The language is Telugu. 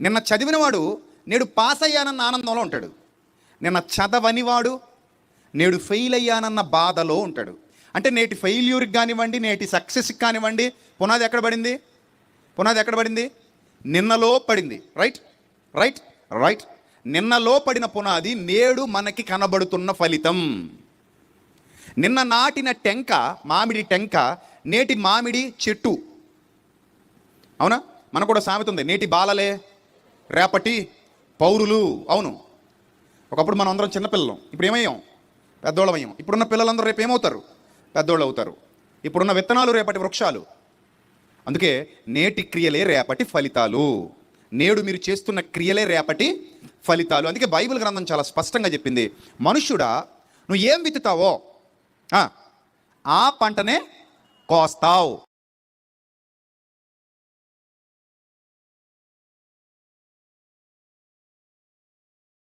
నిన్న చదివినవాడు నేడు పాస్ అయ్యానన్న ఆనందంలో ఉంటాడు. నిన్న చదవనివాడు నేడు ఫెయిల్ అయ్యానన్న బాధలో ఉంటాడు. అంటే నేటి ఫెయిల్యూర్కి కానివ్వండి నేటి సక్సెస్కి కానివ్వండి పునాది ఎక్కడ పడింది? పునాది ఎక్కడ పడింది? నిన్నలో పడింది. రైట్? రైట్? రైట్? నిన్నలో పడిన పునాది నేడు మనకి కనబడుతున్న ఫలితం. నిన్న నాటిన టెంక మామిడి టెంక నేటి మామిడి చెట్టు. అవునా? మనకు కూడా సామెత ఉంది. నేటి బాలలే రేపటి పౌరులు అవును. ఒకప్పుడు మనం అందరం చిన్నపిల్లలం. ఇప్పుడు ఏమయ్యాం? పెద్దోళ్ళం అయ్యాం. ఇప్పుడున్న పిల్లలందరూ రేపు ఏమవుతారు? పెద్దోళ్ళు అవుతారు. ఇప్పుడున్న విత్తనాలు రేపటి వృక్షాలు. అందుకే నేటి క్రియలే రేపటి ఫలితాలు. నేడు మీరు చేస్తున్న క్రియలే రేపటి ఫలితాలు. అందుకే బైబిల్ గ్రంథం చాలా స్పష్టంగా చెప్పింది. మనుష్యుడా నువ్వు ఏం విత్తుతావో? ఆ, ఆ పంటనే కోస్తావు.